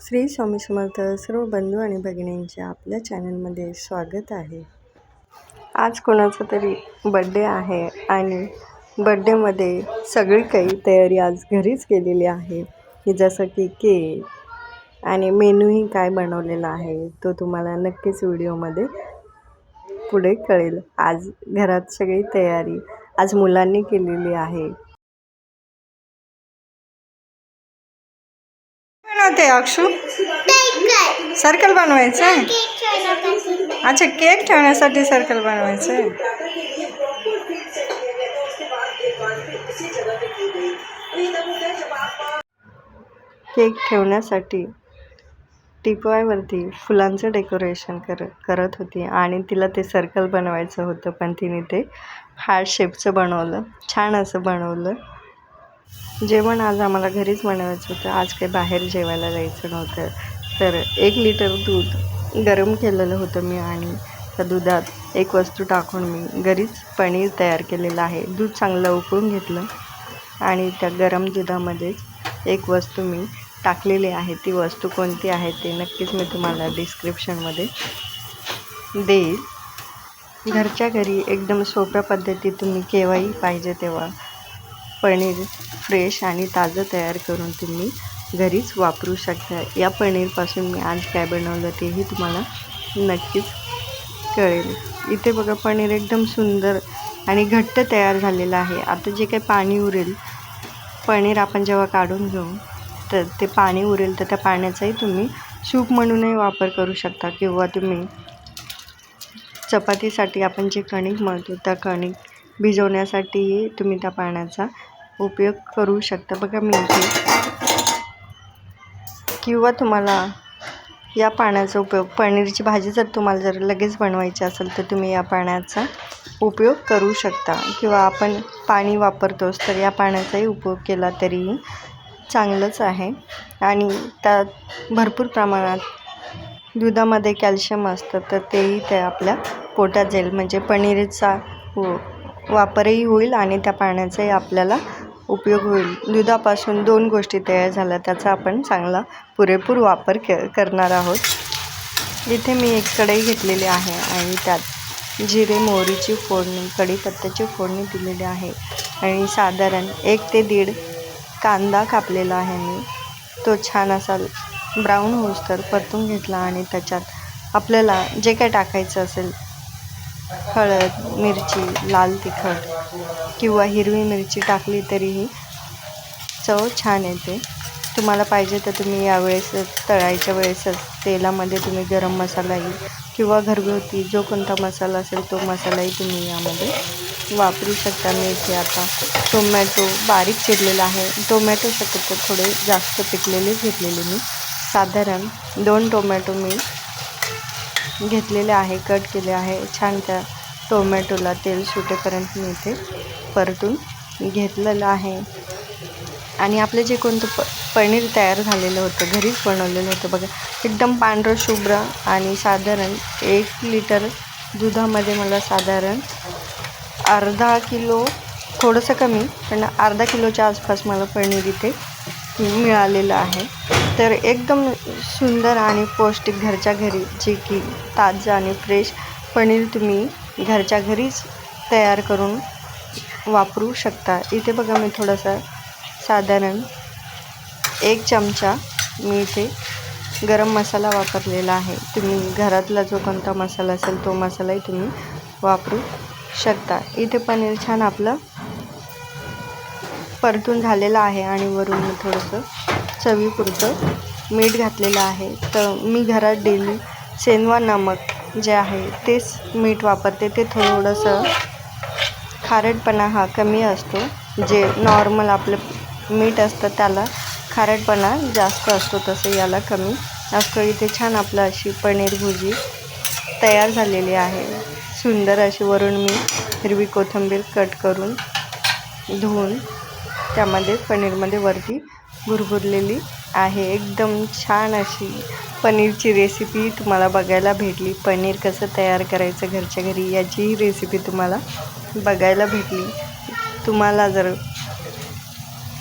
श्री स्वामी समर्थ सर्व बंधू आणि भगिनींचे आपल्या चॅनलमध्ये स्वागत आहे. आज कोणाचा तरी बड्डे आहे आणि बड्डेमध्ये सगळी काही तयारी आज घरीच केलेली आहे. की जसं की केक आणि मेनूही काय बनवलेला आहे तो तुम्हाला नक्कीच व्हिडिओमध्ये पुढे कळेल. आज घरात सगळी तयारी आज मुलांनी केलेली आहे. अक्षू सर्कल बनवायचं आहे अच्छा केक ठेवण्यासाठी सर्कल बनवायचं आहे केक ठेवण्यासाठी टिपवायवरती फुलांचं डेकोरेशन कर करत होती आणि तिला ते सर्कल बनवायचं होतं पण तिने ते हार्ट शेपचं बनवलं छान असं बनवलं. जेवण आज आम्हाला घरीच बनवायचं होतं. आज काही बाहेर जेवायला जायचं नव्हतं. तर एक लिटर दूध गरम केलेलं होतं मी आणि त्या दुधात एक वस्तू टाकून मी घरीच पनीर तयार केलेलं आहे. दूध चांगलं उकळून घेतलं आणि त्या गरम दुधामध्येच एक वस्तू मी टाकलेली आहे. ती वस्तू कोणती आहे ते नक्कीच मी तुम्हाला डिस्क्रिप्शनमध्ये देईल. घरच्या घरी एकदम सोप्या पद्धतीत तुम्ही केव्हाही पाहिजे तेव्हा पनीर फ्रेश आणि ताजं तयार करून तुम्ही घरीच वापरू शकता. या पनीरपासून मी आज काय बनवलं तेही तुम्हाला नक्कीच कळेल. इथे बघा पनीर एकदम सुंदर आणि घट्ट तयार झालेलं आहे. आता जे काही पाणी उरेल पनीर आपण जेव्हा काढून घेऊ तर ते पाणी उरेल तर त्या पाण्याचाही तुम्ही सूप म्हणूनही वापर करू शकता. किंवा तुम्ही चपातीसाठी आपण जे कणिक मळतो त्या कणिक भिजवण्यासाठीही तुम्ही त्या पाण्याचा उपयोग करू शकता. बघा मी इथे. किंवा तुम्हाला या पाण्याचा उपयोग पनीरची भाजी जर तुम्हाला जर लगेच बनवायची असेल तर तुम्ही या पाण्याचा उपयोग करू शकता. किंवा आपण पाणी वापरतोच तर या पाण्याचाही उपयोग केला तरीही चांगलंच आहे. आणि त्यात भरपूर प्रमाणात दुधामध्ये कॅल्शियम असतं तर तेही ते आपल्या पोटात जाईल. म्हणजे पनीरचा व वापरही होईल आणि त्या पाण्याचाही आपल्याला उपयोग होईल. दुधापासून दोन गोष्टी तयार झाल्या त्याचा आपण चांगला पुरेपूर वापर के करणार आहोत. इथे मी एक कढई घेतलेली आहे आणि त्यात जिरे मोहरीची फोडणी कढीपत्त्याची फोडणी दिलेली आहे. आणि साधारण एक ते दीड कांदा कापलेला आहे मी. तो छान असा ब्राऊन होऊस तर परतून घेतला आणि त्याच्यात आपल्याला जे काय टाकायचं असेल हळद मिरची लाल तिखट किंवा हिरवी मिरची टाकली तरीही चव छान येते. तुम्हाला पाहिजे तर तुम्ही यावेळेस तळायच्या वेळेसच तेलामध्ये तुम्ही गरम मसालाही किंवा घरगुती जो कोणता मसाला असेल तो मसालाही तुम्ही यामध्ये वापरू शकता. मी इथे आता टोमॅटो बारीक चिरलेला आहे. टोमॅटो शक्यतो थोडे जास्त पिकलेले घेतलेले मी. साधारण दोन टोमॅटो मी घेतलेले आहे कट केले आहे. छान त्या टोमॅटोला तेल सुटेपर्यंत मी इथे परतून घेतलेलं आहे. आणि आपलं जे कोणतं प पनीर तयार झालेलं होतं घरीच बनवलेलं होतं बघा. एकदम पांढरं शुभ्र आणि साधारण एक लिटर दुधामध्ये मला साधारण अर्धा किलो थोडंसं कमी पण अर्धा किलोच्या आसपास मला पनीर इथे मिळालेलं आहे. तर एकदम सुंदर आणि पौष्टिक घरच्या घरी जे की ताजं आणि फ्रेश पनीर तुम्ही घरच्या घरीच तयार करून वापरू शकता. इथे बघा मी थोडंसं साधारण एक चमचा मी इथे गरम मसाला वापरलेला आहे. तुम्ही घरातला जो कोणता मसाला असेल तो मसालाही तुम्ही वापरू शकता. इथे पनीर छान आपलं परतून झालेलं आहे आणि वरून मी थोडंसं चवीपुरतं मीठ घातलेलं आहे. तर मी घरात डेली शेनवा नमक जे आहे तेच मीठ वापरते. ते थोडंसं खारटपणा हा कमी असतो. जे नॉर्मल आपलं मीठ असतं त्याला खारटपणा जास्त असतो तसं याला कमी असतो. इथे छान आपलं अशी पनीर भुजी तयार झालेली आहे. सुंदर अशी वरून मी हिरवी कोथिंबीर कट करून धुवून त्यामध्ये पनीरमध्ये वरती भुरभुरलेली आहे. एकदम छान अशी पनीरची रेसिपी तुम्हाला बघायला भेटली. पनीर कसं तयार करायचं घरच्या घरी याचीही रेसिपी तुम्हाला बघायला भेटली. तुम्हाला जर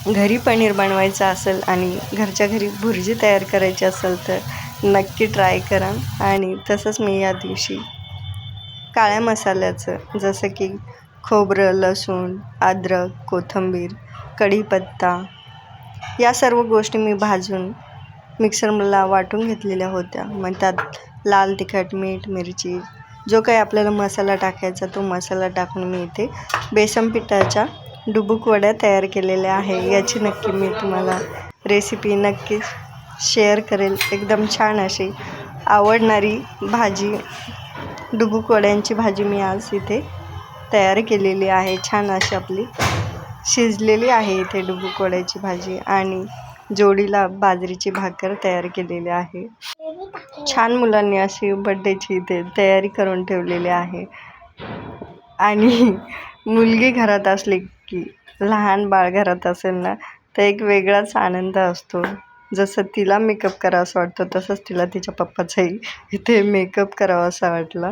घरी पनीर बनवायचं असेल आणि घरच्या घरी भुर्जी तयार करायची असेल तर नक्की ट्राय करा. आणि तसंच मी या दिवशी काळ्या मसाल्याचं जसं की खोबरं लसूण अद्रक कोथिंबीर कढीपत्ता या सर्व गोष्टी मी भाजून मिक्सरला वाटून घेतलेल्या होत्या. मग त्यात लाल तिखट मीठ मिरची जो काही आपल्याला मसाला टाकायचा तो मसाला टाकून मी इथे बेसन पिठाच्या डुबुक वड्या तयार केलेल्या आहे. याची नक्की मी तुम्हाला रेसिपी नक्कीच शेअर करेल. एकदम छान अशी आवडणारी भाजी डुबुक वड्यांची भाजी मी आज इथे तयार केलेली आहे. छान अशी आपली शिजलेली आहे इथे डुबुक वड्याची भाजी आणि जोडीला बाजरीची भाकर तयार केलेली आहे. छान मुलांनी अशी बड्डेची इथे तयारी करून ठेवलेली आहे. आणि मुलगी घरात असली की लहान बाळ घरात असेल ना तर एक वेगळाच आनंद असतो. जसं तिला मेकअप करावासा वाटतो तसंच तिला तिच्या पप्पाचाही इथे मेकअप करावा असा वाटला.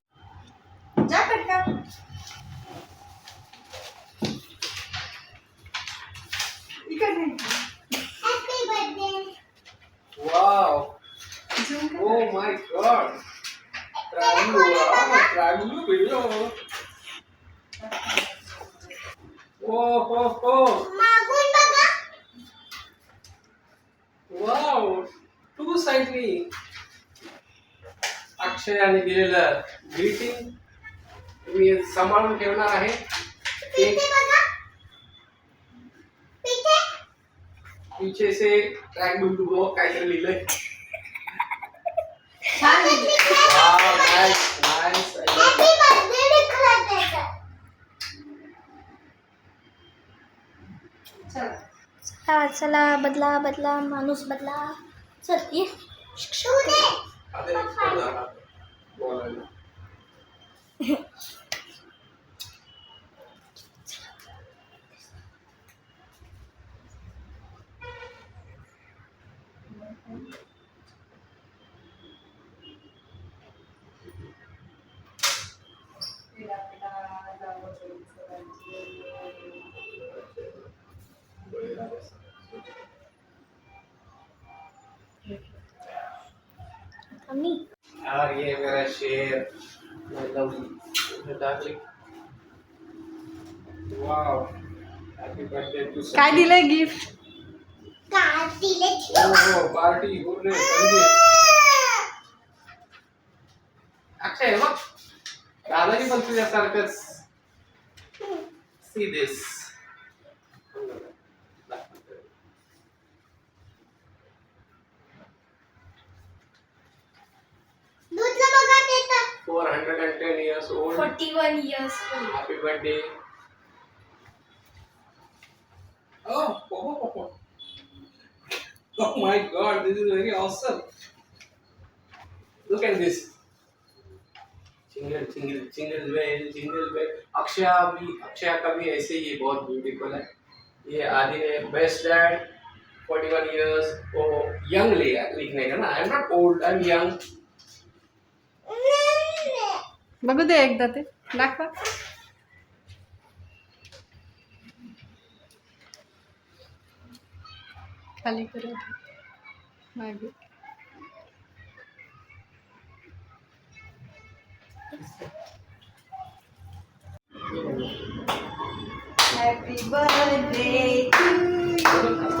Wow! Oh my god! Triangular, triangular video. Oh, oh, oh! Wow! Two साईडनी अक्षयाने दिलेलं ग्रीटिंग मी सांभाळून ठेवणार आहे एक पीछे से ट्रैक डू डू गो काहीतरी लिहिलंय nice. I love it. चला। चला बदला बदला माणूस बदला। चल ये। आता यार ये मेरा शेर मतलब darling wow happy birthday to काय दिलंय गिफ्ट हो पार्टी बोलले संगीत अक्षय बघ. दादाजी पण तुझ्यासारखंच. See this four hundred and ten years old forty one years Happy birthday. Oh, oh, oh, oh. oh my god, this is very awesome. Look at this. Jingle, jingle, jingle bell, jingle bell. Akshaya भी अक्षया का भी ऐसे ही बहुत beautiful है ये आदि ने best dad 41 years oh young लिखने का ना I am not old I am young बघू दे एकदा ते. दाखवा. खाली करू मागे. Happy birthday to happy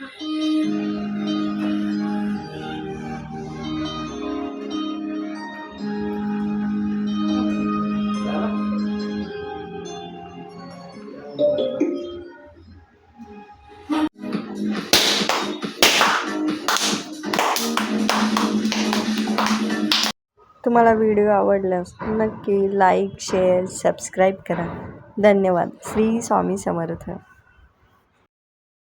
तुम्हाला व्हिडिओ आवडल्यास नक्की लाईक शेअर सबस्क्राईब करा. धन्यवाद. श्री स्वामी समर्थ.